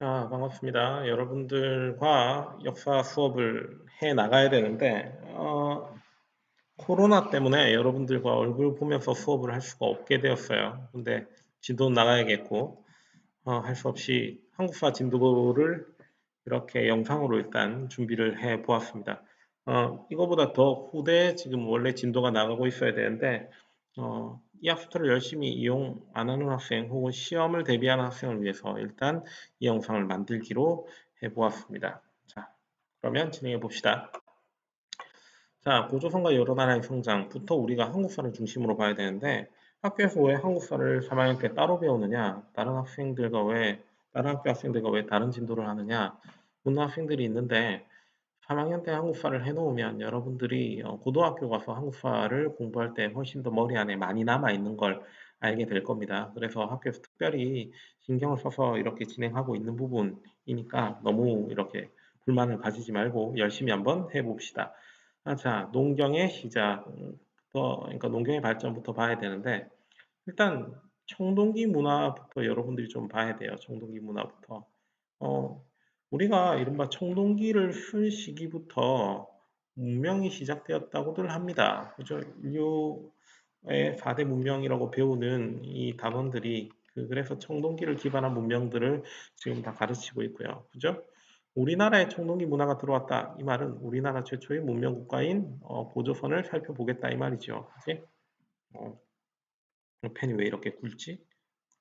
아, 반갑습니다. 여러분들과 역사 수업을 해 나가야 되는데, 어, 코로나 때문에 여러분들과 얼굴 보면서 수업을 할 수가 없게 되었어요. 근데 진도 나가야겠고, 어, 할 수 없이 한국사 진도를 이렇게 영상으로 일단 준비를 해 보았습니다. 어, 이거보다 더 후대 지금 원래 진도가 나가고 있어야 되는데, 어, 이 학습터를 열심히 이용 안 하는 학생 혹은 시험을 대비하는 학생을 위해서 일단 이 영상을 만들기로 해 보았습니다. 자, 그러면 진행해 봅시다. 자, 고조선과 여러 나라의 성장부터 우리가 한국사를 중심으로 봐야 되는데 학교에서 왜 한국사를 3학년 때 따로 배우느냐? 다른 학생들과 왜 다른 학교 학생들과 왜 다른 진도를 하느냐? 묻는 학생들이 있는데 3학년 때 한국사를 해놓으면 여러분들이 어, 고등학교 가서 한국사를 공부할 때 훨씬 더 머리 안에 많이 남아 있는 걸 알게 될 겁니다. 그래서 학교에서 특별히 신경을 써서 이렇게 진행하고 있는 부분이니까 너무 이렇게 불만을 가지지 말고 열심히 한번 해봅시다. 아, 자, 농경의 시작부터, 그러니까 농경의 발전부터 봐야 되는데, 일단 청동기 문화부터 여러분들이 좀 봐야 돼요. 청동기 문화부터. 어, 우리가 이른바 청동기를 쓴 시기부터 문명이 시작되었다고들 합니다. 그죠? 인류의 4대 문명이라고 배우는 이 단원들이 그, 그래서 청동기를 기반한 문명들을 지금 다 가르치고 있고요. 그죠? 우리나라에 청동기 문화가 들어왔다. 이 말은 우리나라 최초의 문명 국가인 어, 고조선을 살펴보겠다 이 말이죠. 그치? 어, 펜이 왜 이렇게 굵지?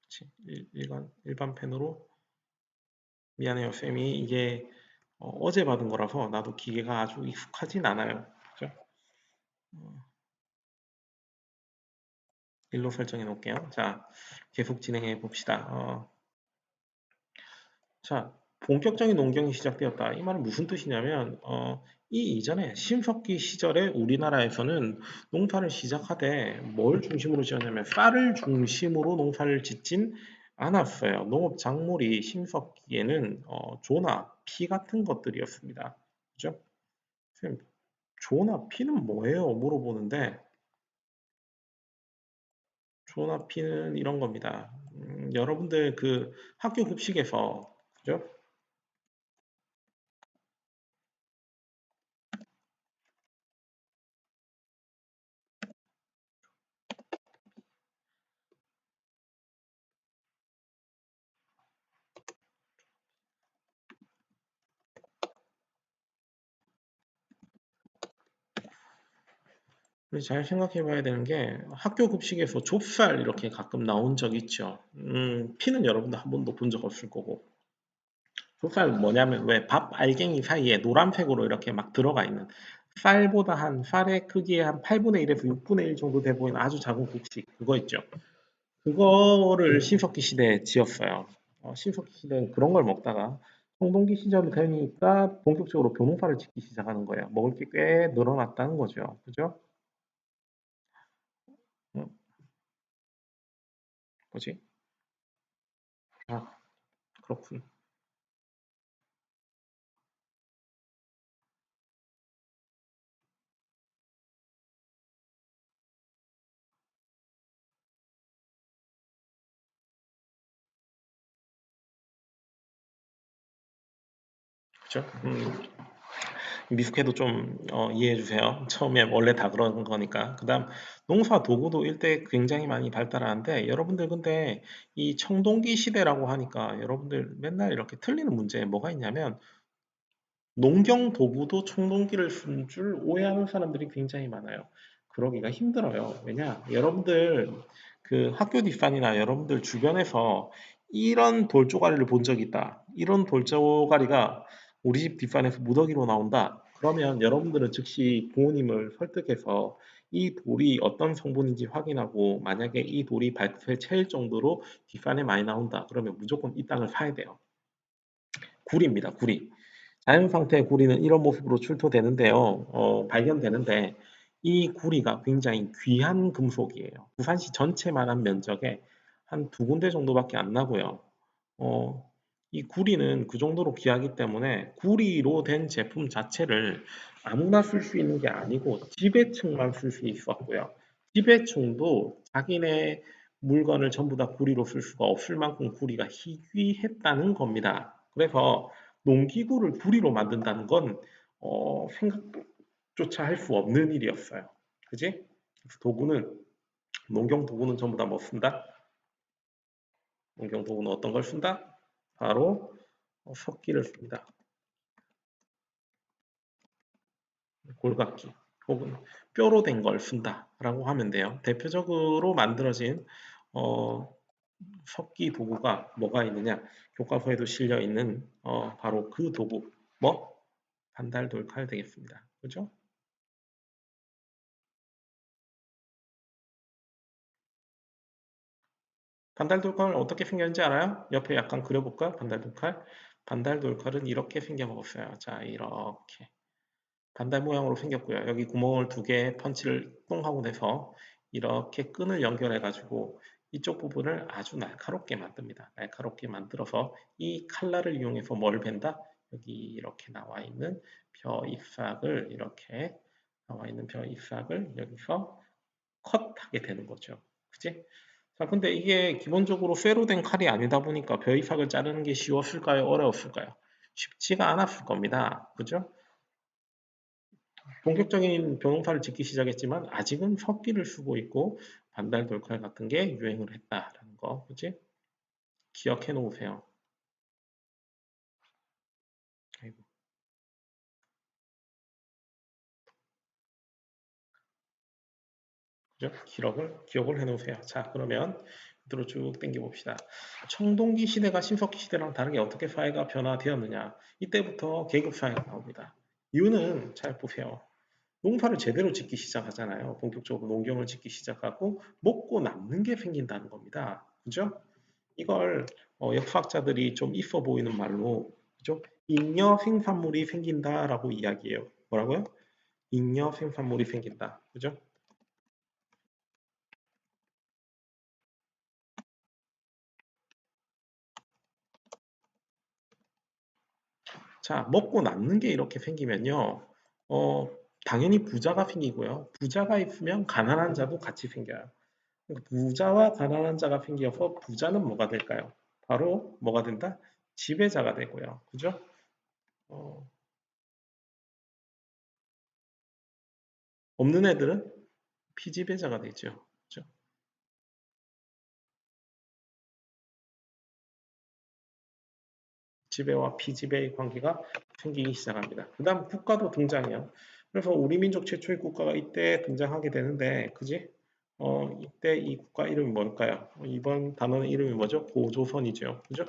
그치? 일, 일반, 일반 펜으로 미안해요 쌤이 이게 어, 제 받은 거라서 나도 기계가 아주 익숙하진 않아요. 그죠? 어, 일로 설정해 놓을게요. 자, 계속 진행해 봅시다. 어, 자, 본격적인 농경이 시작되었다. 이 말은 무슨 뜻이냐면 어, 이 이전에 신석기 시절에 우리나라에서는 농사를 시작하되 뭘 중심으로 지었냐면 쌀을 중심으로 농사를 짓진 않았어요. 농업 작물이 신석기에는 어, 조나 피 같은 것들이었습니다. 그죠? 선생님, 조나 피는 뭐예요? 물어보는데 조나 피는 이런 겁니다. 음, 여러분들 그 학교 급식에서 그죠? 잘 생각해 봐야 되는 게 학교 급식에서 좁쌀 이렇게 가끔 나온 적 있죠. 음, 피는 여러분들 한 번도 본 적 없을 거고. 좁쌀 뭐냐면 왜 밥 알갱이 사이에 노란색으로 이렇게 막 들어가 있는 쌀보다 한 쌀의 크기의 한 8분의 1에서 6분의 1 정도 돼 보이는 아주 작은 국식 그거 있죠. 그거를 신석기 시대에 지었어요. 어, 신석기 시대는 그런 걸 먹다가 청동기 시절이 되니까 본격적으로 벼농사를 짓기 시작하는 거예요. 먹을 게 꽤 늘어났다는 거죠. 그죠? 뭐지? 아, 그렇군. 그죠? 음, 미숙해도 좀 어, 이해해 주세요. 처음에 원래 다 그런 거니까. 그다음 농사 도구도 일대 굉장히 많이 발달하는데 여러분들 근데 이 청동기 시대라고 하니까 여러분들 맨날 이렇게 틀리는 문제 뭐가 있냐면 농경 도구도 청동기를 쓴 줄 오해하는 사람들이 굉장히 많아요. 그러기가 힘들어요. 왜냐? 여러분들 그 학교 뒷산이나 여러분들 주변에서 이런 돌조가리를 본 적이 있다. 이런 돌조가리가 우리 집 뒷산에서 무더기로 나온다. 그러면 여러분들은 즉시 부모님을 설득해서 이 돌이 어떤 성분인지 확인하고 만약에 이 돌이 발끝에 채일 정도로 뒷산에 많이 나온다. 그러면 무조건 이 땅을 사야 돼요. 구리입니다. 구리. 자연 상태의 구리는 이런 모습으로 출토되는데요. 어, 발견되는데 이 구리가 굉장히 귀한 금속이에요. 부산시 전체만한 면적에 한 두 군데 정도밖에 안 나고요. 어, 이 구리는 그 정도로 귀하기 때문에 구리로 된 제품 자체를 아무나 쓸 수 있는 게 아니고 지배층만 쓸 수 있었고요. 지배층도 자기네 물건을 전부 다 구리로 쓸 수가 없을 만큼 구리가 희귀했다는 겁니다. 그래서 농기구를 부리로 만든다는 건 어, 생각조차 할 수 없는 일이었어요. 그지? 도구는 농경 도구는 전부 다 뭐 쓴다? 농경 도구는 어떤 걸 쓴다? 바로 어, 석기를 씁니다. 골각기 혹은 뼈로 된 걸 쓴다라고 하면 돼요. 대표적으로 만들어진 어, 석기 도구가 뭐가 있느냐? 교과서에도 실려 있는 어, 바로 그 도구 뭐 반달 돌 칼 되겠습니다. 그죠? 반달 돌칼 어떻게 생겼는지 알아요? 옆에 약간 그려볼까? 반달 돌칼. 반달 돌칼은 이렇게 생겨 먹었어요. 자, 이렇게. 반달 모양으로 생겼고요. 여기 구멍을 두 개 펀치를 똥 하고 내서 이렇게 끈을 연결해 가지고 이쪽 부분을 아주 날카롭게 만듭니다. 날카롭게 만들어서 이 칼날을 이용해서 뭘 벤다? 여기 이렇게 나와 있는 벼 잎삭을 이렇게 나와 있는 벼 잎삭을 여기서 컷하게 되는 거죠. 그치? 자, 근데 이게 기본적으로 쇠로 된 칼이 아니다 보니까 벼 잎삭을 자르는 게 쉬웠을까요? 어려웠을까요? 쉽지가 않았을 겁니다. 그죠? 본격적인 벼농사를 짓기 시작했지만 아직은 석기를 쓰고 있고 반달 돌칼 같은 게 유행을 했다라는 거, 그치? 기억해 놓으세요. 그죠? 기록을, 기억을 해 놓으세요. 자, 그러면 밑으로 쭉 당겨 봅시다. 청동기 시대가 신석기 시대랑 다르게 어떻게 사회가 변화되었느냐? 이때부터 계급 사회가 나옵니다. 이유는 잘 보세요. 농사를 제대로 짓기 시작하잖아요. 본격적으로 농경을 짓기 시작하고 먹고 남는 게 생긴다는 겁니다. 그죠? 이걸 어, 역사학자들이 좀 있어 보이는 말로 그죠? 잉여 생산물이 생긴다라고 이야기해요. 뭐라고요? 잉여 생산물이 생긴다. 그죠? 자, 먹고 남는 게 이렇게 생기면요. 어, 당연히 부자가 생기고요. 부자가 있으면 가난한 자도 같이 생겨요. 그러니까 부자와 가난한 자가 생겨서 부자는 뭐가 될까요? 바로 뭐가 된다? 지배자가 되고요. 그죠? 어, 없는 애들은 피지배자가 되죠. 지배와 피지배의 관계가 생기기 시작합니다. 그 다음 국가도 등장해요. 그래서 우리 민족 최초의 국가가 이때 등장하게 되는데, 그지? 어, 이때 이 국가 이름이 뭘까요? 어, 이번 단어는 이름이 뭐죠? 고조선이죠. 그죠?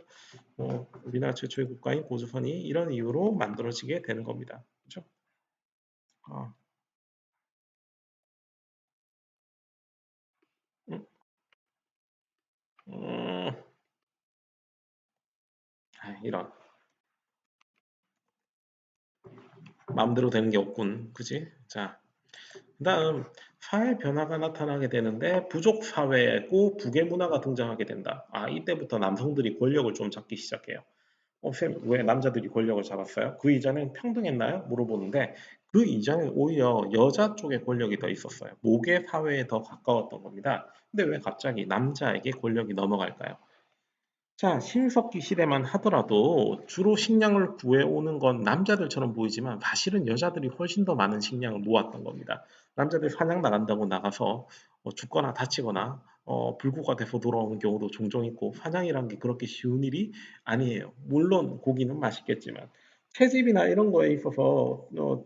어, 우리나라 최초의 국가인 고조선이 이런 이유로 만들어지게 되는 겁니다. 그죠? 어. 음, 음, 아, 이런. 마음대로 되는 게 없군. 그지? 자, 그 다음 사회 변화가 나타나게 되는데 부족 사회고 부계 문화가 등장하게 된다. 아, 이때부터 남성들이 권력을 좀 잡기 시작해요. 어, 쌤, 왜 남자들이 권력을 잡았어요? 그 이전엔 평등했나요? 물어보는데 그 이전엔 오히려 여자 쪽에 권력이 더 있었어요. 모계 사회에 더 가까웠던 겁니다. 근데 왜 갑자기 남자에게 권력이 넘어갈까요? 자, 신석기 시대만 하더라도 주로 식량을 구해오는 건 남자들처럼 보이지만 사실은 여자들이 훨씬 더 많은 식량을 모았던 겁니다. 남자들 사냥 나간다고 나가서 어, 죽거나 다치거나 어, 불구가 돼서 돌아오는 경우도 종종 있고 사냥이란 게 그렇게 쉬운 일이 아니에요. 물론 고기는 맛있겠지만 채집이나 이런 거에 있어서 어,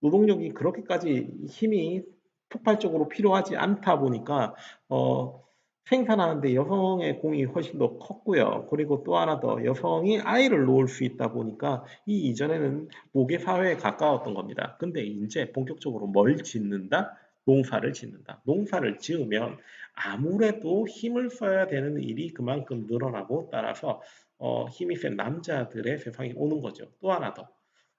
노동력이 그렇게까지 힘이 폭발적으로 필요하지 않다 보니까 어, 생산하는데 여성의 공이 훨씬 더 컸고요. 그리고 또 하나 더 여성이 아이를 놓을 수 있다 보니까 이 이전에는 모계 사회에 가까웠던 겁니다. 근데 이제 본격적으로 뭘 짓는다? 농사를 짓는다. 농사를 지으면 아무래도 힘을 써야 되는 일이 그만큼 늘어나고 따라서 어, 힘이 센 남자들의 세상이 오는 거죠. 또 하나 더.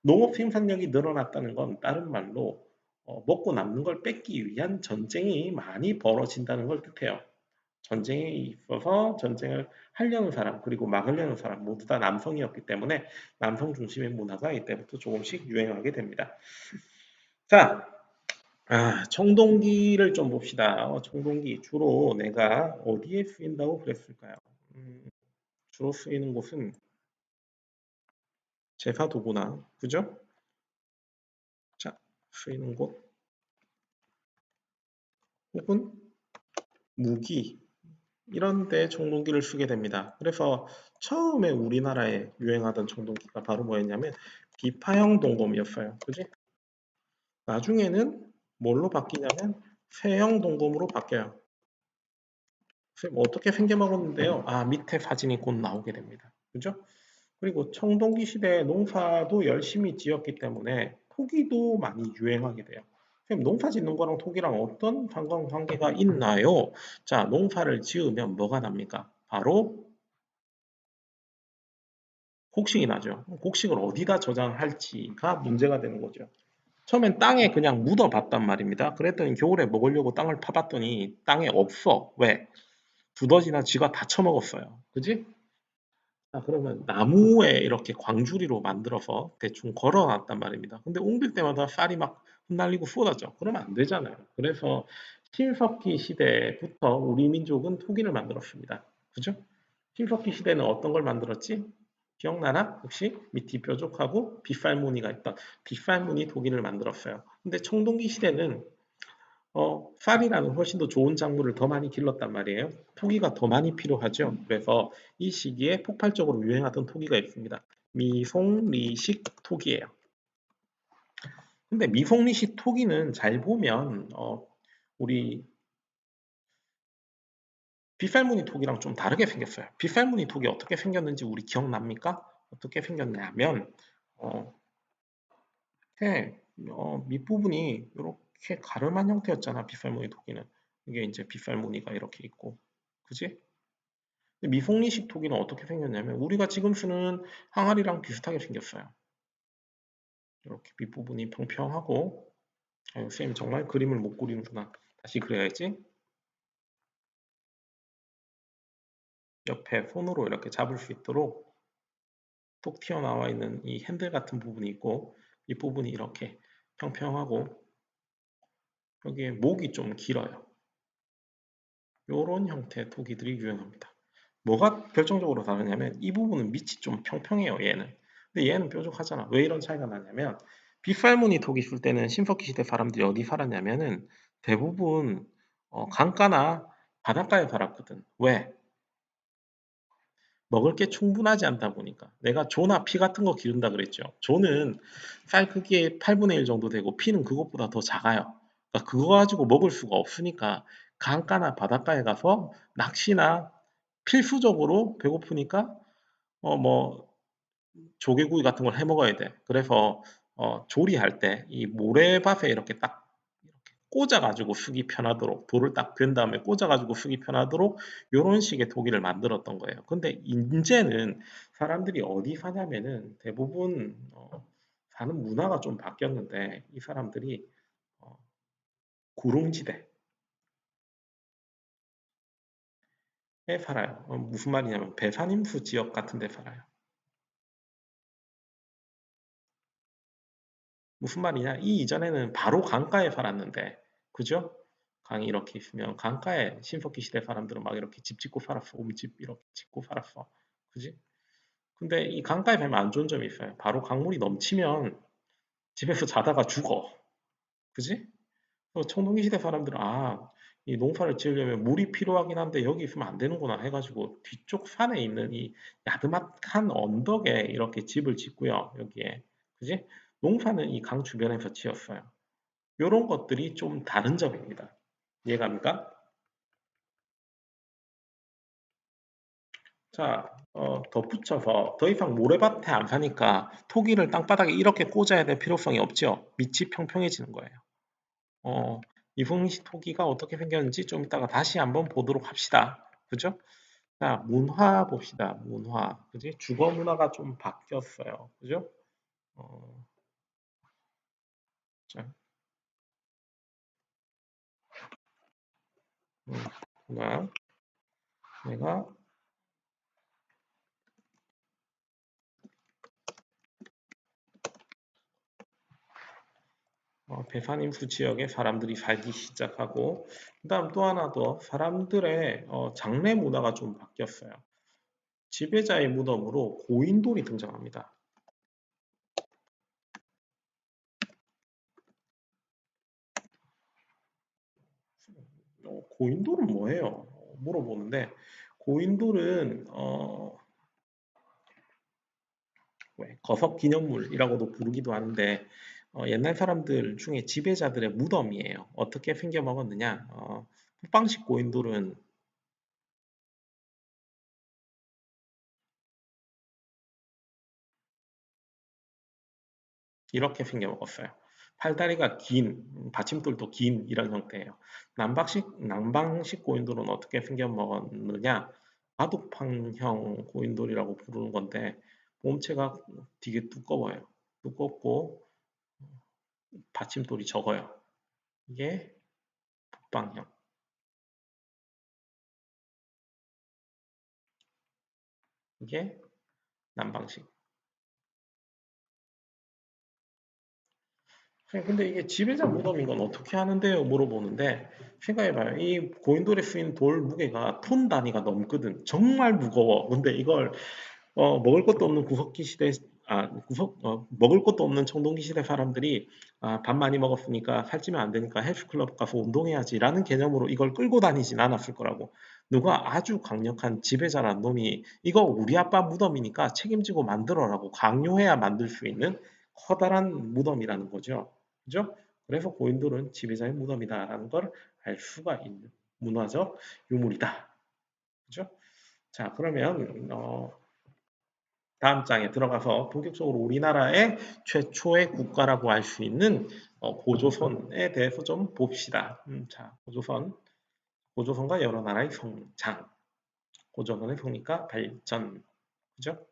농업 생산력이 늘어났다는 건 다른 말로 어, 먹고 남는 걸 뺏기 위한 전쟁이 많이 벌어진다는 걸 뜻해요. 전쟁에 있어서 전쟁을 하려는 사람 그리고 막으려는 사람 모두 다 남성이었기 때문에 남성 중심의 문화가 이때부터 조금씩 유행하게 됩니다. 자, 아, 청동기를 좀 봅시다. 어, 청동기 주로 내가 어디에 쓰인다고 그랬을까요? 음, 주로 쓰이는 곳은 제사 도구나 그죠? 자 쓰이는 곳 혹은 무기 이런 데 청동기를 쓰게 됩니다. 그래서 처음에 우리나라에 유행하던 청동기가 바로 뭐였냐면 비파형 동검이었어요. 그지? 나중에는 뭘로 바뀌냐면 세형 동검으로 바뀌어요. 어떻게 생겨먹었는데요? 아 밑에 사진이 곧 나오게 됩니다. 그죠? 그리고 청동기 시대에 농사도 열심히 지었기 때문에 토기도 많이 유행하게 돼요. 그럼 농사 짓는 거랑 토기랑 어떤 상관 관계가 있나요? 자, 농사를 지으면 뭐가 납니까? 바로 곡식이 나죠. 곡식을 어디다 저장할지가 문제가 되는 거죠. 처음엔 땅에 그냥 묻어봤단 말입니다. 그랬더니 겨울에 먹으려고 땅을 파봤더니 땅에 없어. 왜? 두더지나 쥐가 다 처먹었어요. 그지? 자, 그러면 나무에 이렇게 광주리로 만들어서 대충 걸어놨단 말입니다. 근데 옮길 때마다 쌀이 막 흩날리고 쏟아져. 그러면 안 되잖아요. 그래서 신석기 시대부터 우리 민족은 토기를 만들었습니다. 그죠? 신석기 시대는 어떤 걸 만들었지? 기억나나? 혹시 밑이 뾰족하고 빗살무늬가 있던 빗살무늬 토기를 만들었어요. 근데 청동기 시대는 어, 쌀이라는 훨씬 더 좋은 작물을 더 많이 길렀단 말이에요. 토기가 더 많이 필요하죠. 그래서 이 시기에 폭발적으로 유행하던 토기가 있습니다. 미송 리식 토기예요. 근데 미송리식 토기는 잘 보면 어, 우리 빗살무늬 톡이랑 좀 다르게 생겼어요. 빗살무늬 톡이 어떻게 생겼는지 우리 기억납니까? 어떻게 생겼냐면 어, 해, 어, 밑부분이 이렇게 가름한 형태였잖아. 빗살무늬 토기는 이게 이제 빗살무늬가 이렇게 있고 그지? 미송리식 토기는 어떻게 생겼냐면 우리가 지금 쓰는 항아리랑 비슷하게 생겼어요. 이렇게 밑부분이 평평하고 아유, 쌤 정말 그림을 못 그리는구나. 다시 그려야지. 옆에 손으로 이렇게 잡을 수 있도록 톡 튀어나와 있는 이 핸들 같은 부분이 있고 이 부분이 이렇게 평평하고 여기에 목이 좀 길어요. 이런 형태의 토기들이 유행합니다. 뭐가 결정적으로 다르냐면 이 부분은 밑이 좀 평평해요 얘는 근데 얘는 뾰족하잖아 왜 이런 차이가 나냐면 빗살무늬 토기 쓸 때는 신석기 시대 사람들이 어디 살았냐면은 대부분 어, 강가나 바닷가에 살았거든 왜? 먹을 게 충분하지 않다 보니까 내가 조나 피 같은 거 기른다 그랬죠. 조는 쌀 크기의 8분의 1 정도 되고 피는 그것보다 더 작아요. 그러니까 그거 가지고 먹을 수가 없으니까 강가나 바닷가에 가서 낚시나 필수적으로 배고프니까 어 뭐 조개구이 같은 걸 해 먹어야 돼. 그래서 어 조리할 때 이 모래밭에 이렇게 딱 꽂아가지고 쓰기 편하도록 돌을 딱 된 다음에 꽂아가지고 쓰기 편하도록 이런 식의 도기를 만들었던 거예요. 근데 이제는 사람들이 어디 사냐면은 대부분 어, 사는 문화가 좀 바뀌었는데 이 사람들이 어, 구릉지대 에 살아요. 어, 무슨 말이냐면 배산임수 지역 같은 데 살아요. 무슨 말이냐? 이 이전에는 바로 강가에 살았는데 그죠? 강이 이렇게 있으면 강가에 신석기 시대 사람들은 막 이렇게 집 짓고 살았어. 옴집 이렇게 짓고 살았어. 그지? 근데 이 강가에 가면 안 좋은 점이 있어요. 바로 강물이 넘치면 집에서 자다가 죽어. 그지? 청동기 시대 사람들은 아, 이 농사를 지으려면 물이 필요하긴 한데 여기 있으면 안 되는구나 해가지고 뒤쪽 산에 있는 이 야드막한 언덕에 이렇게 집을 짓고요. 여기에. 그지? 농사는 이 강 주변에서 지었어요. 이런 것들이 좀 다른 점입니다. 이해갑니까? 자, 어, 덧붙여서 더 이상 모래밭에 안 사니까 토기를 땅바닥에 이렇게 꽂아야 될 필요성이 없죠. 밑이 평평해지는 거예요. 어, 이풍시 토기가 어떻게 생겼는지 좀 이따가 다시 한번 보도록 합시다. 그죠? 자, 문화 봅시다. 문화. 그지? 주거 문화가 좀 바뀌었어요. 그죠? 어, 자, 음, 내가 어, 배산임수 지역에 사람들이 살기 시작하고 그 다음 또 하나 더 사람들의 어, 장례 문화가 좀 바뀌었어요. 지배자의 무덤으로 고인돌이 등장합니다. 어, 고인돌은 뭐예요? 물어보는데 고인돌은 어, 거석 기념물이라고도 부르기도 하는데 어, 옛날 사람들 중에 지배자들의 무덤이에요. 어떻게 생겨 먹었느냐? 어, 북방식 고인돌은 이렇게 생겨 먹었어요. 팔다리가 긴, 받침돌도 긴 이런 형태예요. 남방식 남방식 고인돌은 어떻게 생겨 먹었느냐? 바둑판형 고인돌이라고 부르는 건데 몸체가 되게 두꺼워요. 두껍고 받침돌이 적어요. 이게 북방형. 이게 남방식. 근데 이게 지배자 무덤인 건 어떻게 하는데요? 물어보는데 생각해봐요. 이 고인돌에 쓰인 돌 무게가 톤 단위가 넘거든. 정말 무거워. 근데 이걸 어, 먹을 것도 없는 구석기 시대 아, 구석 어, 먹을 것도 없는 청동기 시대 사람들이 아, 밥 많이 먹었으니까 살찌면 안 되니까 헬스클럽 가서 운동해야지라는 개념으로 이걸 끌고 다니진 않았을 거라고. 누가 아주 강력한 지배자란 놈이 이거 우리 아빠 무덤이니까 책임지고 만들어라고 강요해야 만들 수 있는 커다란 무덤이라는 거죠. 그죠? 그래서 고인돌은 지배자의 무덤이다라는 걸 알 수가 있는 문화적 유물이다. 그죠? 자, 그러면 어, 다음 장에 들어가서 본격적으로 우리나라의 최초의 국가라고 할 수 있는 어, 고조선에 대해서 좀 봅시다. 음, 자, 고조선, 고조선과 여러 나라의 성장, 고조선의 성립과 발전, 그죠?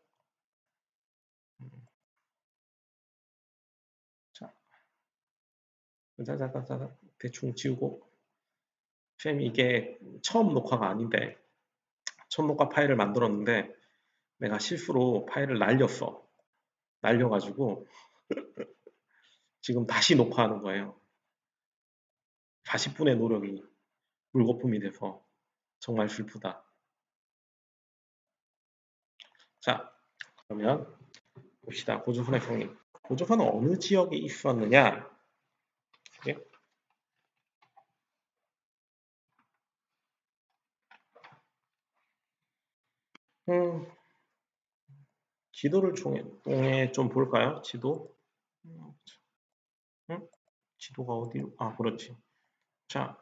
자자자자 대충 지우고. 쌤 이게 처음 녹화가 아닌데 첫 녹화 파일을 만들었는데 내가 실수로 파일을 날렸어. 날려가지고 지금 다시 녹화하는 거예요. 40분의 노력이 물거품이 돼서 정말 슬프다. 자 그러면 봅시다. 고조선의 성립. 고조선은 어느 지역에 있었느냐 예? 음, 지도를 통해 좀 볼까요? 지도. 음? 지도가 어디로? 아, 그렇지. 자,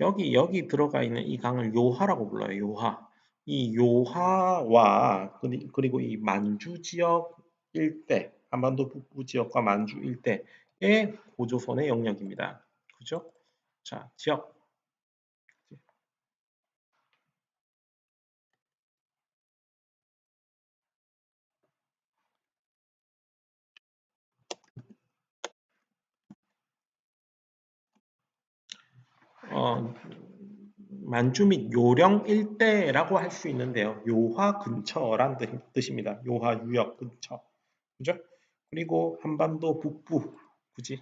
여기 여기 들어가 있는 이 강을 요하라고 불러요. 요하. 이 요하와 그리고 이 만주 지역 일대, 한반도 북부 지역과 만주 일대 의 고조선의 영역입니다. 그죠? 자, 지역. 어, 만주 및 요령 일대라고 할 수 있는데요. 요하 근처란 뜻입니다. 요하 유역 근처. 그죠? 그리고 한반도 북부 굳이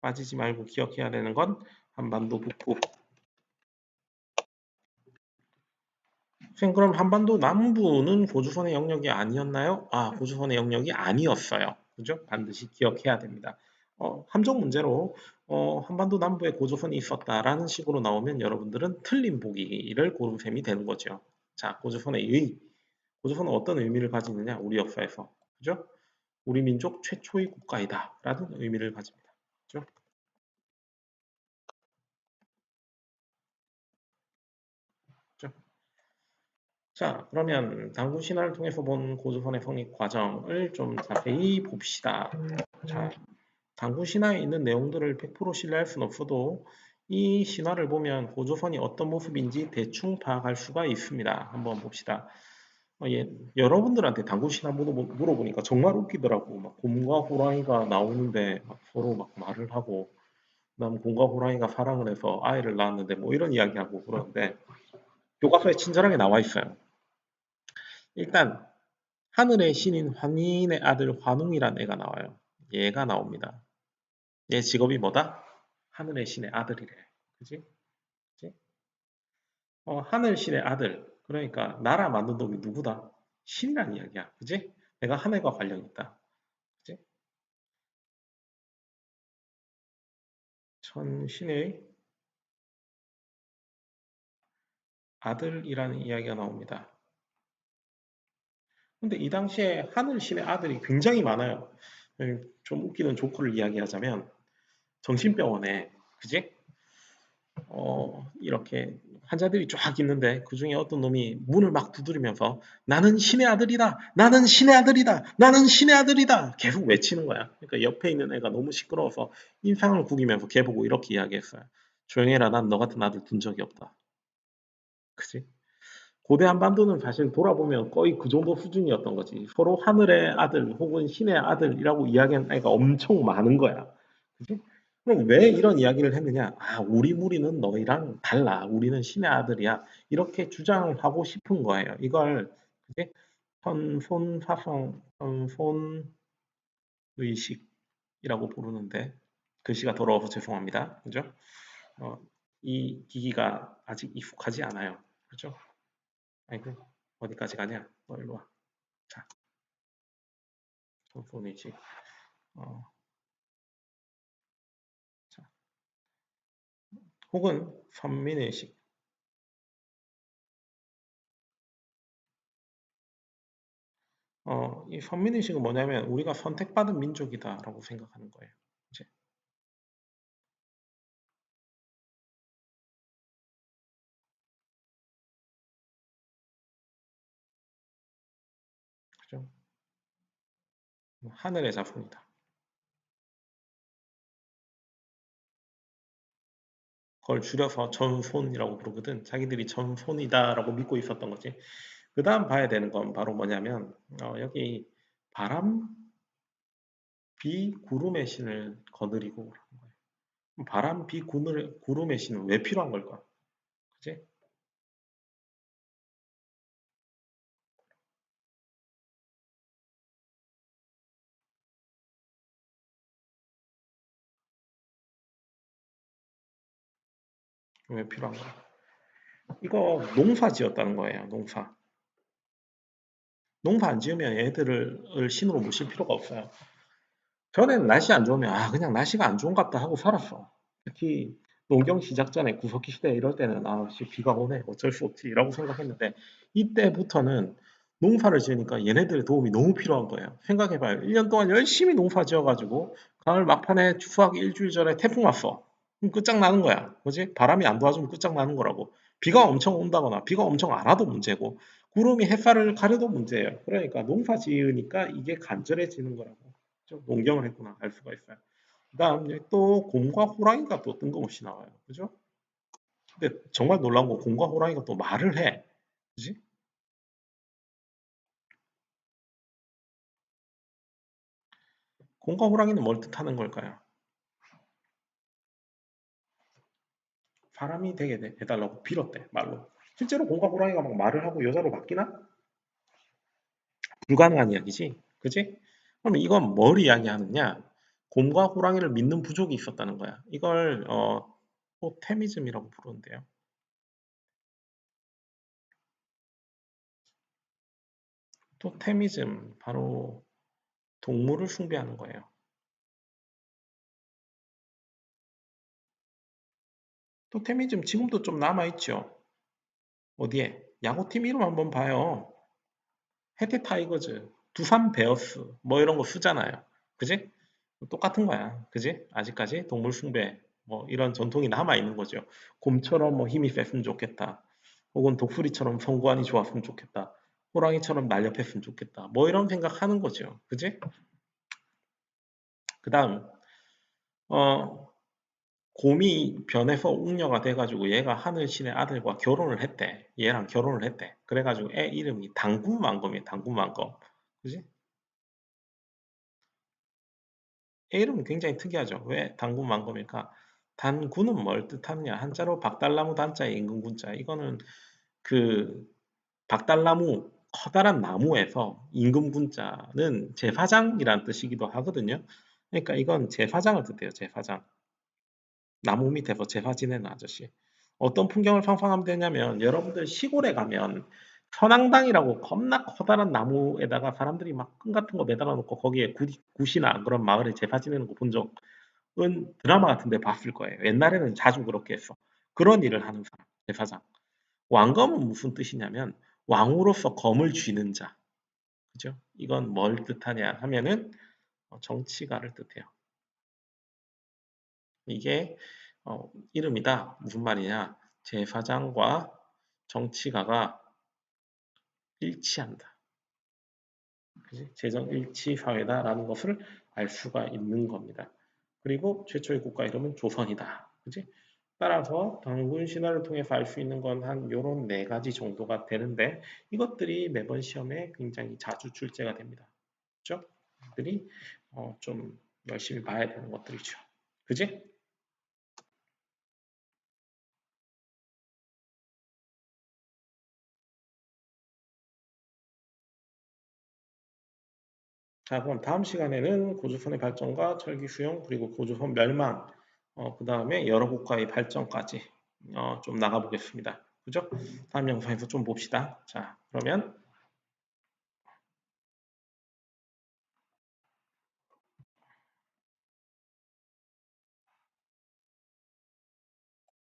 빠지지 말고 기억해야 되는 건 한반도 북부. 그럼 한반도 남부는 고조선의 영역이 아니었나요? 아, 고조선의 영역이 아니었어요. 그죠? 반드시 기억해야 됩니다. 어, 함정 문제로 어, 한반도 남부에 고조선이 있었다라는 식으로 나오면 여러분들은 틀린 보기를 고른 셈이 되는 거죠. 자, 고조선의 의. 고조선은 어떤 의미를 가지느냐? 우리 역사에서. 그죠? 우리 민족 최초의 국가이다 라는 의미를 가집니다. 그렇죠? 그렇죠? 자, 그러면 당군 신화를 통해서 본 고조선의 성립 과정을 좀 자세히 봅시다. 자, 당군 신화에 있는 내용들을 100% 신뢰할 수는 없어도 이 신화를 보면 고조선이 어떤 모습인지 대충 파악할 수가 있습니다. 한번 봅시다. 어, 예, 여러분들한테 당구시나 물어보니까 정말 웃기더라고. 막 곰과 호랑이가 나오는데 막 서로 막 말을 하고, 그다음 곰과 호랑이가 사랑을 해서 아이를 낳았는데 뭐 이런 이야기하고 그러는데 교과서에 친절하게 나와 있어요. 일단 하늘의 신인 환인의 아들 환웅이란 애가 나와요. 얘가 나옵니다. 얘 직업이 뭐다? 하늘의 신의 아들이래. 그지? 그지? 어, 하늘 신의 아들. 그러니까 나라 만든 놈이 누구다? 신이란 이야기야. 그지? 내가 하늘과 관련 있다. 그지? 천신의 아들이라는 이야기가 나옵니다. 근데 이 당시에 하늘 신의 아들이 굉장히 많아요. 좀 웃기는 조커를 이야기하자면 정신병원에 그지? 어, 이렇게 환자들이 쫙 있는데 그 중에 어떤 놈이 문을 막 두드리면서 나는 신의 아들이다! 나는 신의 아들이다! 나는 신의 아들이다! 계속 외치는 거야. 그러니까 옆에 있는 애가 너무 시끄러워서 인상을 구기면서 걔 보고 이렇게 이야기했어요. 조용히 해라. 난 너 같은 아들 둔 적이 없다. 그지? 고대 한반도는 사실 돌아보면 거의 그 정도 수준이었던 거지. 서로 하늘의 아들 혹은 신의 아들이라고 이야기하는 애가 엄청 많은 거야. 그지? 그럼 왜 이런 이야기를 했느냐? 아, 우리 무리는 너희랑 달라. 우리는 신의 아들이야. 이렇게 주장하고 싶은 거예요. 이걸 그지? 선손 사성, 선손 의식이라고 부르는데 글씨가 더러워서 죄송합니다. 그죠? 어, 이 기기가 아직 익숙하지 않아요. 그죠? 아이고 어디까지 가냐? 너 일로 와. 자, 의식. 어, 혹은 선민의식 어, 이 선민의식은 뭐냐면 우리가 선택받은 민족이다라고 생각하는 거예요. 하늘의 자손이다. 그걸 줄여서 전손이라고 부르거든. 자기들이 전손이다라고 믿고 있었던 거지. 그 다음 봐야 되는 건 바로 뭐냐면 어, 여기 바람, 비, 구름의 신을 거느리고 거예요. 바람, 비, 구름의 신은 왜 필요한 걸까? 그지? 왜 필요한 거야? 이거 농사 지었다는 거예요. 농사. 농사 안 지으면 애들을 신으로 모실 필요가 없어요. 전에는 날씨 안 좋으면 아 그냥 날씨가 안 좋은갑다 하고 살았어. 특히 농경 시작 전에 구석기 시대 이럴 때는 아 비가 오네 어쩔 수 없지 라고 생각했는데 이때부터는 농사를 지으니까 얘네들의 도움이 너무 필요한 거예요. 생각해봐요. 1년 동안 열심히 농사 지어가지고 가을 막판에 수학 일주일 전에 태풍 왔어. 끝장나는 거야. 그지? 바람이 안 도와주면 끝장나는 거라고. 비가 엄청 온다거나 비가 엄청 안 와도 문제고 구름이 햇살을 가려도 문제예요. 그러니까 농사 지으니까 이게 간절해지는 거라고. 농경을 했구나 알 수가 있어요. 그 다음 또 곰과 호랑이가 또 뜬금없이 나와요. 그죠? 근데 정말 놀라운 건 곰과 호랑이가 또 말을 해. 그지? 곰과 호랑이는 뭘 뜻하는 걸까요? 사람이 되게 해달라고 빌었대 말로. 실제로 곰과 호랑이가 막 말을 하고 여자로 바뀌나? 불가능한 이야기지. 그지? 그럼 이건 뭘 이야기하느냐? 곰과 호랑이를 믿는 부족이 있었다는 거야. 이걸 어, 토테미즘이라고 부르는데요. 토테미즘 바로 동물을 숭배하는 거예요. 토테미즘 지금도 좀 남아있죠. 어디에? 야구팀 이름 한번 봐요. 해태 타이거즈, 두산 베어스, 뭐 이런 거 쓰잖아요. 그지? 똑같은 거야. 그지? 아직까지 동물 숭배, 뭐 이런 전통이 남아 있는 거죠. 곰처럼 뭐 힘이 셌으면 좋겠다. 혹은 독수리처럼 성관이 좋았으면 좋겠다. 호랑이처럼 날렵했으면 좋겠다. 뭐 이런 생각하는 거죠. 그지? 그 다음, 어, 곰이 변해서 웅녀가 돼가지고 얘가 하늘신의 아들과 결혼을 했대. 얘랑 결혼을 했대. 그래가지고 애 이름이 당구만검이에요. 당구만검. 그지? 애 이름은 굉장히 특이하죠. 왜 당구만검일까? 단구는 뭘 뜻하느냐? 한자로 박달나무 단자의 임금군자. 이거는 그 박달나무 커다란 나무에서 임금군자는 제사장이란 뜻이기도 하거든요. 그러니까 이건 제사장을 뜻해요. 제사장. 나무 밑에서 제사 지내는 아저씨. 어떤 풍경을 상상하면 되냐면 여러분들 시골에 가면 선앙당이라고 겁나 커다란 나무에다가 사람들이 막 끈 같은 거 매달아 놓고 거기에 굿, 굿이나 그런 마을에 제사 지내는 거 본 적은 드라마 같은 데 봤을 거예요. 옛날에는 자주 그렇게 했어. 그런 일을 하는 사람, 제사장. 왕검은 무슨 뜻이냐면 왕으로서 검을 쥐는 자. 그죠? 이건 뭘 뜻하냐 하면은 어, 정치가를 뜻해요. 이게 어, 이름이다. 무슨 말이냐? 제사장과 정치가가 일치한다. 재정 일치 사회다라는 것을 알 수가 있는 겁니다. 그리고 최초의 국가 이름은 조선이다. 그지? 따라서 당군 신화를 통해서 알 수 있는 건 한 요런 네 가지 정도가 되는데 이것들이 매번 시험에 굉장히 자주 출제가 됩니다. 그죠? 이들이 어, 좀 열심히 봐야 되는 것들이죠. 그지? 자, 그럼 다음 시간에는 고조선의 발전과 철기 수용 그리고 고조선 멸망 어, 그 다음에 여러 국가의 발전까지 어, 좀 나가보겠습니다. 그죠? 다음 영상에서 좀 봅시다. 자, 그러면